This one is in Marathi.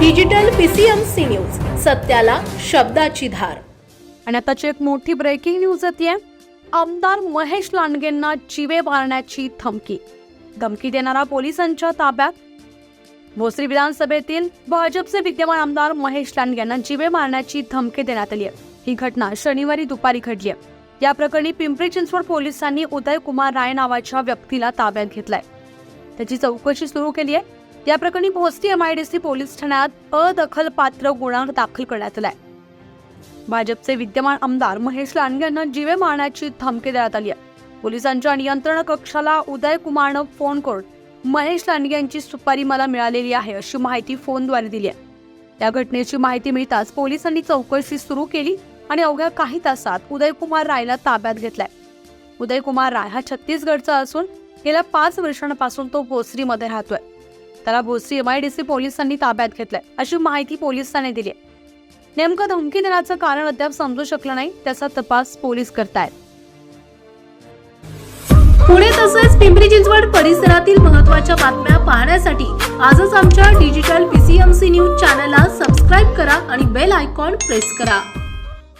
डिजिटल पीसीएमसी न्यूज सत्याला शब्दाची धार. आणि आताची एक मोठी ब्रेकिंग न्यूज येते आमदार महेश लांडगेंना जीवे मारण्याची धमकी. धमकी देणारा पोलिसांच्या ताब्यात. भोसरी विधानसभेतील भाजपचे विद्यमान आमदार महेश लांडगेंना जीवे जिवे मारण्याची धमकी देण्यात आली आहे. ही घटना शनिवारी दुपारी घडली आहे. या प्रकरणी पिंपरी चिंचवड पोलिसांनी उदय कुमार राय नावाच्या व्यक्तीला ताब्यात घेतलाय. त्याची चौकशी सुरू केली आहे. या प्रकरणी भोसरी एमआयडीसी पोलीस ठाण्यात अदखलपात्र गुन्हा दाखल करण्यात आलाय. भाजपचे विद्यमान आमदार महेश लांडगे यांना जीवे मारण्याची धमकी देण्यात आली आहे. पोलिसांच्या नियंत्रण कक्षाला उदय कुमारनं फोन करून महेश लांडगे यांची सुपारी मला मिळालेली आहे अशी माहिती फोनद्वारे दिली आहे. या घटनेची माहिती मिळताच पोलिसांनी चौकशी सुरू केली आणि अवघ्या काही तासात उदयकुमार रायला ताब्यात घेतलाय. उदयकुमार राय हा छत्तीसगडचा असून गेल्या पाच वर्षांपासून तो भोसरीमध्ये राहतोय. त्याला भोसरी एमआयडीसी पोलिसांनी ताब्यात घेतलंय. अशी माहिती पोलिसांनी दिली आहे नेमकं धमकी देण्याचं कारण अद्याप समजू शकलं नाही त्याचा तपास पोलीस करतायत. पुणे तसेच पिंपरी चिंचवड परिसरातील महत्त्वाच्या बातम्या पाहण्यासाठी आजच आमच्या डिजिटल पीसीएमसी न्यूज चॅनलला सबस्क्राईब करा आणि बेल आयकॉन प्रेस करा.